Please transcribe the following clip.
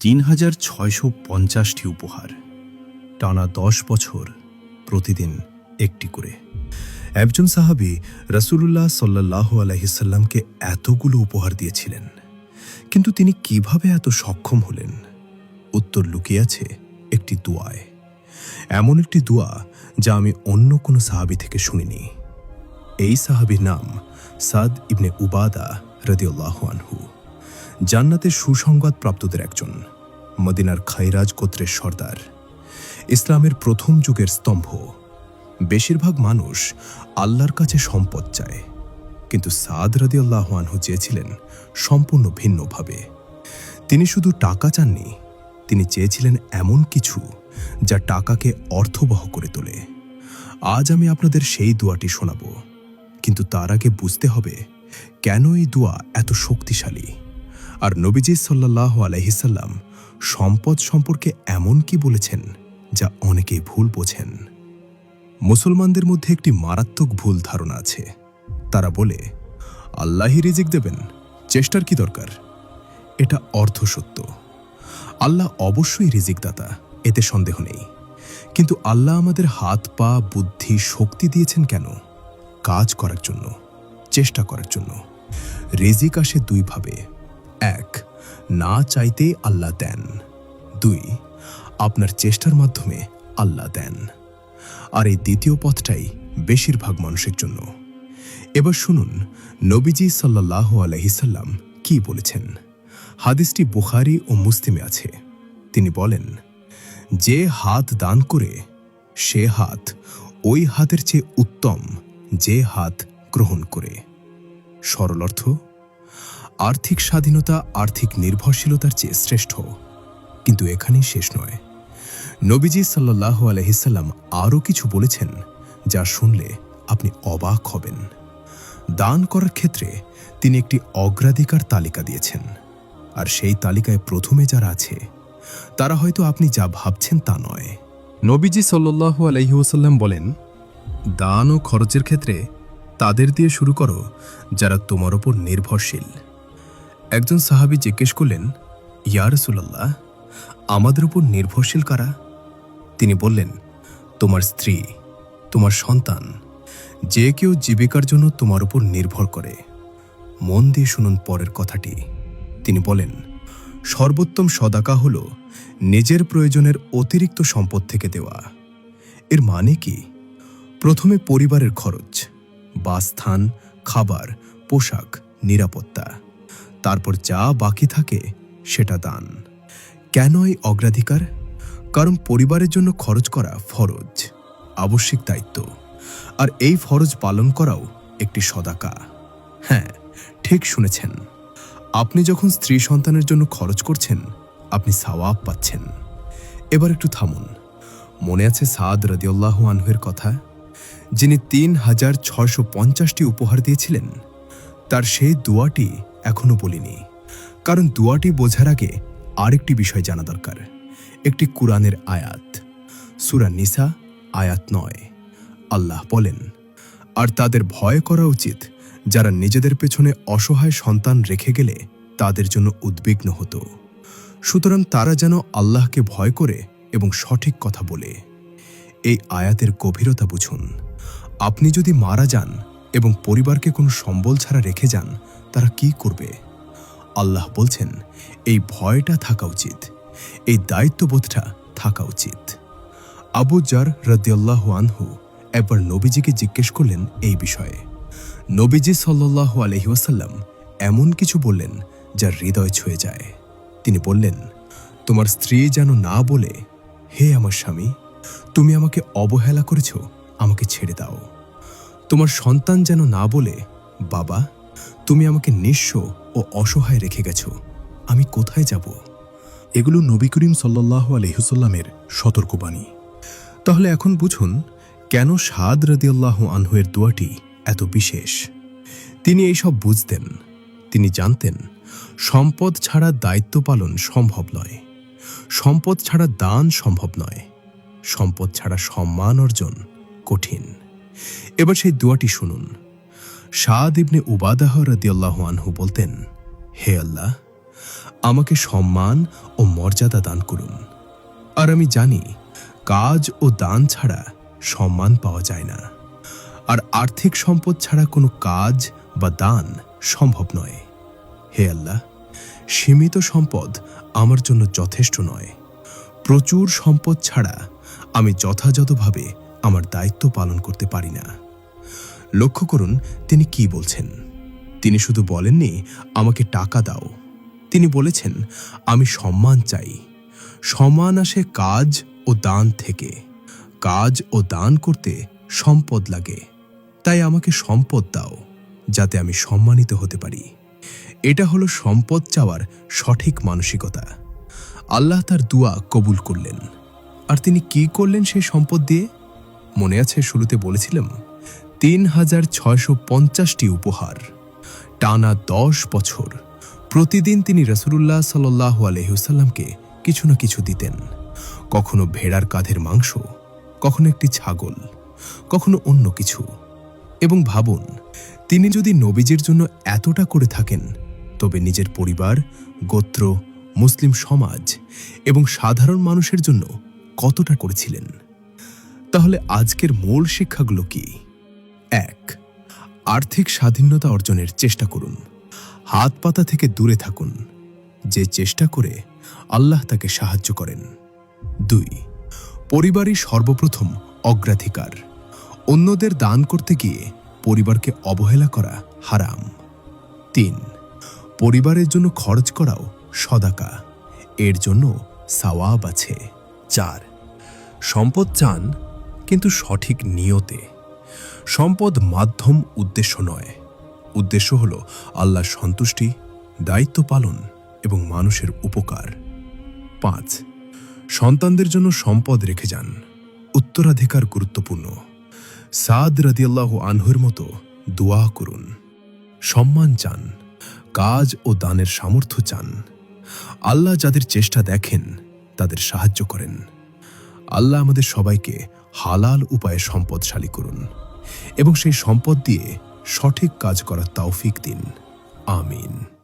তিন হাজার ছয়শো পঞ্চাশটি উপহার। টানা দশ বছর প্রতিদিন একটি করে। একজন সাহাবি রসুল্লাহ সাল্লাহ আলহিসাল্লামকে এতগুলো উপহার দিয়েছিলেন। কিন্তু তিনি কীভাবে এত সক্ষম হলেন? উত্তর লুকিয়ে আছে একটি দোয়ায়। এমন একটি দোয়া যা আমি অন্য কোনো সাহাবি থেকে শুনিনি। এই সাহাবির নাম সাদ ইবনে উবাদা রদিউল্লাহ আনহু। জান্নাতের সুসংবাদ প্রাপ্তদের একজন, মদিনার খাইরাজ গোত্রের সর্দার। ইসলামের প্রথম যুগের স্তম্ভ। বেশিরভাগ মানুষ আল্লাহর কাছে সম্পদ চায়, কিন্তু সাদ রদিউল্লাহ আনহু চেয়েছিলেন সম্পূর্ণ ভিন্নভাবে। তিনি শুধু টাকা চাননি, তিনি চেয়েছিলেন এমন কিছু যা টাকাকে অর্থবহ করে তোলে। আজ আমি আপনাদের সেই দোয়াটি শোনাব, কিন্তু তার আগে বুঝতে হবে কেন এই দোয়া এত শক্তিশালী। আর নবীজি সাল্লাহ আলহিসাল্লাম সম্পদ সম্পর্কে এমন কি বলেছেন যা অনেকেই ভুল বোঝেন? মুসলমানদের মধ্যে একটি মারাত্মক ভুল ধারণা আছে। তারা বলে আল্লাহি রিজিক দেবেন, চেষ্টার কি দরকার? এটা অর্ধসত্য। আল্লাহ অবশ্যই রিজিকদাতা, এতে সন্দেহ নেই। কিন্তু আল্লাহ আমাদের হাত, পা, বুদ্ধি, শক্তি দিয়েছেন কেন? কাজ করার জন্য, চেষ্টা করার জন্য। রিজিক আসে দুইভাবে এক, না চাইতে আল্লাহ দেন। দুই, আপনার চেষ্টার মাধ্যমে আল্লাহ দেন। আর এই দ্বিতীয় পথটাই বেশিরভাগ মানুষের জন্য। এবার শুনুন, নবীজি সাল্লাহ আলহিসাল্লাম কি বলেছেন? হাদিসটি বুখারি ও মুসলিমে আছে। তিনি বলেন, যে হাত দান করে, সে হাত ওই হাতের চেয়ে উত্তম যে হাত গ্রহণ করে। সরল অর্থ আর্থিক স্বাধীনতা, আর্থিক নির্ভরশীলতার চেয়ে শ্রেষ্ঠ। কিন্তু এখানেই শেষ নয়। নবীজি সাল্লাহ আলহিসাল্লাম আরও কিছু বলেছেন, যা শুনলে আপনি অবাক হবেন। দান করার ক্ষেত্রে তিনি একটি অগ্রাধিকার তালিকা দিয়েছেন। আর সেই তালিকায় প্রথমে যারা আছে, তারা হয়তো আপনি যা ভাবছেন তা নয়। নবীজি সাল্লু আলহিউসাল্লাম বলেন, দান ও খরচের ক্ষেত্রে তাদের দিয়ে শুরু করো যারা তোমার ওপর নির্ভরশীল। একজন সাহাবি জিজ্ঞেস করলেন, ইয়া রসুল্লাহ আমাদের উপর নির্ভরশীল কারা? তিনি বললেন, তোমার স্ত্রী, তোমার সন্তান, যে কেউ জীবিকার জন্য তোমার উপর নির্ভর করে। মন দিয়ে শুনুন পরের কথাটি। তিনি বলেন, সর্বোত্তম সদাকা হল নিজের প্রয়োজনের অতিরিক্ত সম্পদ থেকে দেওয়া। এর মানে কি? প্রথমে পরিবারের খরচ, বাসস্থান, খাবার, পোশাক, নিরাপত্তা। তারপর যা বাকি থাকে সেটা দান। কেন এই অগ্রাধিকার? কারণ পরিবারের জন্য খরচ করা ফরজ, আবশ্যিক দায়িত্ব। আর এই ফরজ পালন করাও একটি সদাকা। হ্যাঁ ঠিক শুনেছেন। আপনি যখন স্ত্রী সন্তানের জন্য খরচ করছেন, আপনি সাওয়াব পাচ্ছেন। এবার একটু থামুন। মনে আছে সাদ রদিউল্লাহ আনহের কথা? যিনি তিন হাজার ছয়শো পঞ্চাশটি উপহার দিয়েছিলেন, তার সেই দোয়াটি এখনও বলিনি। কারণ দোয়াটি বোঝার আগে আরেকটি বিষয় জানা দরকার। একটি কুরআনের আয়াত। সুরা নিসা, আয়াত নয়। আল্লাহ বলেন, আর তাদের ভয় করা উচিত যারা নিজেদের পেছনে অসহায় সন্তান রেখে গেলে তাদের জন্য উদ্বিগ্ন হতো। সুতরাং তারা যেন আল্লাহকে ভয় করে এবং সঠিক কথা বলে। এই আয়াতের গভীরতা বুঝুন। আপনি যদি মারা যান এবং পরিবারকে কোনো সম্বল ছাড়া রেখে যান তারা কি করবে? আল্লাহ বলছেন, এই ভয়টা থাকা উচিত। এই দায়িত্ববোধটা থাকা উচিত। আবু জার রদিয়াল্লাহ আনহু একবার নবীজিকে জিজ্ঞেস করলেন এই বিষয়ে। নবীজি সাল্লাহ আলহিউসাল্লাম এমন কিছু বললেন যা হৃদয় ছুঁয়ে যায়। তিনি বললেন, তোমার স্ত্রী যেন না বলে, হে আমার স্বামী, তুমি আমাকে অবহেলা করেছ, আমাকে ছেড়ে দাও। তোমার সন্তান যেন না বলে, বাবা তুমি আমাকে নিঃস্ব ও অসহায় রেখে গেছ। আমি কোথায় যাব? এগুলো নবী করিম সাল্লাহ আলহিহসাল্লামের সতর্কবাণী। তাহলে এখন বুঝুন, কেন সাদ রদিয়াল্লাহ আনহুয়ের দোয়াটি এত বিশেষ? তিনি এইসব বুঝতেন। তিনি জানতেন, সম্পদ ছাড়া দায়িত্ব পালন সম্ভব নয়। সম্পদ ছাড়া দান সম্ভব নয়। সম্পদ ছাড়া সম্মান অর্জন কঠিন। এবার সেই দোয়াটি শুনুন। সাদ ইবনে উবাদাহ রদিয়াল্লাহ আনহু বলতেন, হে আল্লাহ, আমাকে সম্মান ও মর্যাদা দান করুন। আর আমি জানি, কাজ ও দান ছাড়া সম্মান পাওয়া যায় না। আর আর্থিক সম্পদ ছাড়া কোনো কাজ বা দান সম্ভব নয়। হে আল্লাহ, সীমিত সম্পদ আমার জন্য যথেষ্ট নয়। প্রচুর সম্পদ ছাড়া আমি যথাযথভাবে আমার দায়িত্ব পালন করতে পারি না। লক্ষ্য করুন, তিনি কি বলছেন। তিনি শুধু বলেননি, আমাকে টাকা দাও। তিনি বলেছেন, আমি সম্মান চাই। সম্মান আসে কাজ ও দান থেকে। কাজ ও দান করতে সম্পদ লাগে। তাই আমাকে সম্পদ দাও, যাতে আমি সম্মানিত হতে পারি। এটা হলো সম্পদ চাওয়ার সঠিক মানসিকতা। আল্লাহ তার দুয়া কবুল করলেন। আর তিনি কি করলেন সেই সম্পদ দিয়ে? মনে আছে, শুরুতে বলেছিলাম তিন হাজার ছয়শো পঞ্চাশটি উপহার। টানা দশ বছর প্রতিদিন তিনি রসুল্লাহ সাল্লাহ আলহিউসাল্লামকে কিছু না কিছু দিতেন। কখনো ভেড়ার কাঁধের মাংস, কখনো একটি ছাগল, কখনো অন্য কিছু। এবং ভাবুন, তিনি যদি নবীজির জন্য এতটা করে থাকেন, তবে নিজের পরিবার, গোত্র, মুসলিম সমাজ এবং সাধারণ মানুষের জন্য কতটা করেছিলেন? তাহলে আজকের মূল শিক্ষাগুলো কি? এক। আর্থিক স্বাধীনতা অর্জনের চেষ্টা করুন। হাত পাতা থেকে দূরে থাকুন। যে চেষ্টা করে আল্লাহ তাকে সাহায্য করেন। দুই, পরিবারই সর্বপ্রথম অগ্রাধিকার। অন্যদের দান করতে গিয়ে পরিবারকে অবহেলা করা হারাম। তিন, পরিবারের জন্য খরচ করাও সদাকা। এর জন্য সাওয়াব আছে। চার, সম্পদ চান, কিন্তু সঠিক নিয়তে। সম্পদ মাধ্যম উদ্দেশ্য নয়। উদ্দেশ্য হল আল্লাহর সন্তুষ্টি, দায়িত্ব পালন এবং মানুষের উপকার। পাঁচ, সন্তানদের জন্য সম্পদ রেখে যান। উত্তরাধিকার গুরুত্বপূর্ণ। সাদ রাদিয়াল্লাহু আনহুর মতো দোয়া করুন। সম্মান চান। কাজ ও দানের সামর্থ্য চান। আল্লাহ যাদের চেষ্টা দেখেন, তাদের সাহায্য করেন। আল্লাহ আমাদের সবাইকে হালাল উপায়ে সম্পদশালী করুন এবং সেই সম্পদ দিয়ে সঠিক কাজ করার তৌফিক দিন। আমিন।